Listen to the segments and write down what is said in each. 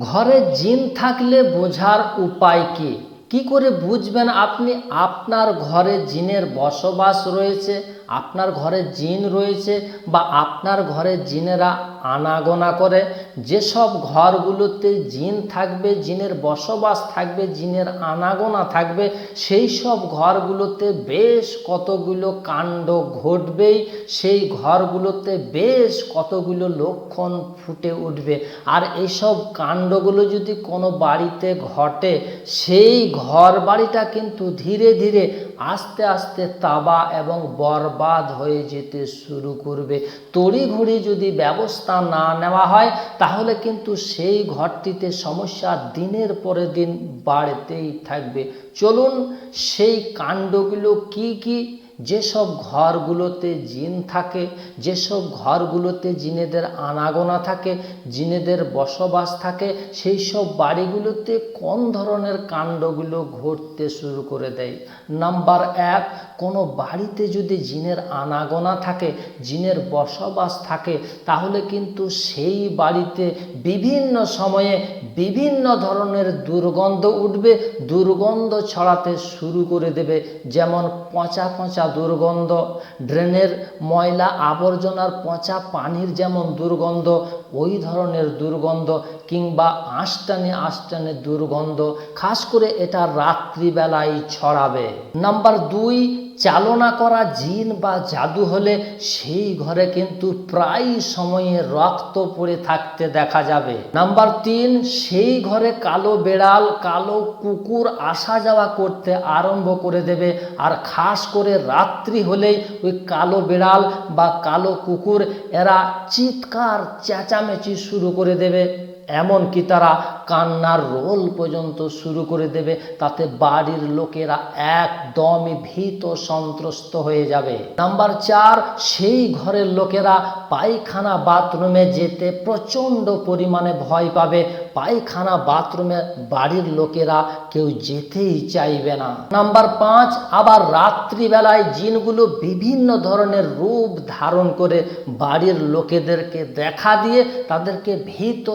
ঘরে জিন থাকলে বোঝার উপায় কি? কি করে বুঝবেন আপনি? আপনার ঘরে জিনের বসবাস রয়েছে, আপনার ঘরে জিন রয়েছে বা আপনার ঘরে জিনেরা আনাগোনা করে, যেসব ঘরগুলোতে জিন থাকবে, জিনের বসবাস থাকবে, জিনের আনাগোনা থাকবে সেই সব ঘরগুলোতে বেশ কতগুলো কাণ্ড ঘটবেই, সেই ঘরগুলোতে বেশ কতগুলো লক্ষণ ফুটে উঠবে। আর এইসব কাণ্ডগুলো যদি কোনো বাড়িতে ঘটে, সেই ঘর বাড়িটা কিন্তু ধীরে ধীরে আস্তে আস্তে তাবা এবং বরবাদ হয়ে যেতে শুরু করবে। তড়িঘড়ি যদি ব্যবস্থা না নেওয়া হয়, তাহলে কিন্তু সেই ঘরটিতে সমস্যা দিনের পরে দিন বাড়তেই থাকবে। চলুন সেই কাণ্ডগুলো কি কি যেসব ঘরগুলোতে জিন থাকে, যেসব ঘরগুলোতে জিনেদের আনাগোনা থাকে, জিনেদের বসবাস থাকে সেই সব বাড়িগুলোতে কোন ধরনের কাণ্ডগুলো ঘটতে শুরু করে দেয়? নাম্বার এক, কোনো বাড়িতে যদি জিনের আনাগোনা থাকে, জিনের বসবাস থাকে, তাহলে কিন্তু সেই বাড়িতে বিভিন্ন সময়ে বিভিন্ন ধরনের দুর্গন্ধ উঠবে, দুর্গন্ধ ছড়াতে শুরু করে দেবে। যেমন পচা পচা দুর্গন্ধ, ড্রেনের ময়লা আবর্জনার পচা পানির যেমন দুর্গন্ধ, ওই ধরনের দুর্গন্ধ কিংবা আষ্টানে আষ্টানে দুর্গন্ধ, খাস করে এটা রাত্রিবেলায় ছড়াবে। নাম্বার দুই চালনা করা জিন বা জাদু হলে সেই ঘরে কিন্তু প্রায় সময়ে রক্ত পড়ে থাকতে দেখা যাবে। নাম্বার তিন, সেই ঘরে কালো বেড়াল, কালো কুকুর আসা যাওয়া করতে আরম্ভ করে দেবে। আর খাস করে রাত্রি হলেই ওই কালো বেড়াল বা কালো কুকুর, এরা চিৎকার, চেঁচামেচি শুরু করে দেবে। এমনকি তারা কান্নার রোল পর্যন্ত শুরু করে দেবে, তাতে বাড়ির লোকেরা একদমই ভীত সন্ত্রস্ত হয়ে যাবে। নাম্বার চার, সেই ঘরের লোকেরা পায়খানা বাথরুমে যেতে প্রচণ্ড পরিমাণে ভয় পাবে। পায়খানা বাথরুমে বাড়ির লোকেরা কেউ যেতেই চাইবে না। নাম্বার পাঁচ, আবার রাত্রিবেলায় জিনগুলো বিভিন্ন ধরনের রূপ ধারণ করে বাড়ির লোকেদেরকে দেখা দিয়ে তাদেরকে ভীত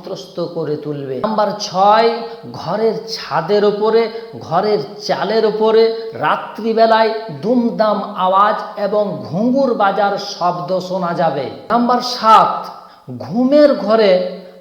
সন্ত্রস্ত করে তুলবে। নাম্বার ছয়, ঘরের ছাদের ওপরে ঘরের চালের ওপরে রাত্রিবেলায় দুমদাম আওয়াজ এবং ঘুঙুর বাজার শব্দ শোনা যাবে। নাম্বার সাত, ঘুমের ঘরে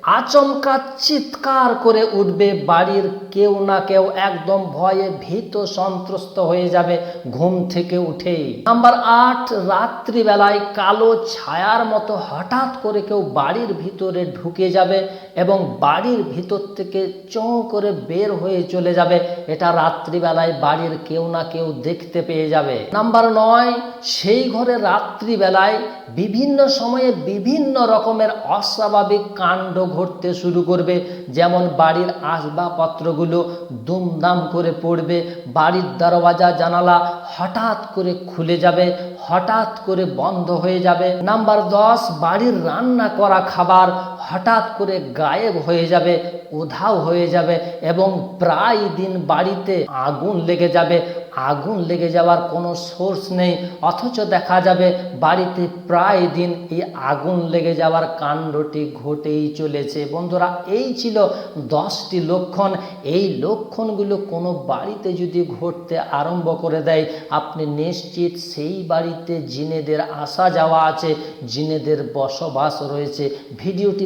আচমকা চিৎকার করে উঠবে বাড়ির কেউ না কেউ, একদম ভয়ে ভীত সন্ত্রস্ত হয়ে যাবে ঘুম থেকে উঠেই। নাম্বার আট, রাত্রিবেলায় কালো ছায়ার মতো হঠাৎ করে কেউ বাড়ির ভিতরে ঢুকে যাবে এবং বাড়ির ভিতর থেকে চোঁ করে বের হয়ে চলে যাবে। এটা রাত্রিবেলায় বাড়ির কেউ না কেউ দেখতে পেয়ে যাবে। নাম্বার নয়, সেই ঘরে রাত্রিবেলায় বিভিন্ন সময়ে বিভিন্ন রকমের অস্বাভাবিক কাণ্ড ঘটতে শুরু করবে। যেমন বাড়ির আসবাবপত্রগুলো দুমদাম করে পড়বে, বাড়ির দরওয়াজা, জানালা হঠাৎ করে খুলে যাবে, হঠাৎ করে বন্ধ হয়ে যাবে। নাম্বার দশ, বাড়ির রান্না করা খাবার হঠাৎ করে গায়েব হয়ে যাবে, উধাও হয়ে যাবে এবং প্রায় দিন বাড়িতে আগুন লেগে যাবে। আগুন লেগে যাওয়ার কোনো সোর্স নেই, অথচ দেখা যাবে বাড়িতে প্রায় দিন এই আগুন লেগে যাওয়ার কাণ্ডটি ঘটেই চলেছে। বন্ধুরা, এই ছিল দশটি লক্ষণ। এই লক্ষণগুলো কোনো বাড়িতে যদি ঘটতে আরম্ভ করে দেয়, আপনি নিশ্চিত সেই বাড়িতে জিনেদের আসা যাওয়া আছে, জিনেদের বসবাস রয়েছে। ভিডিওটি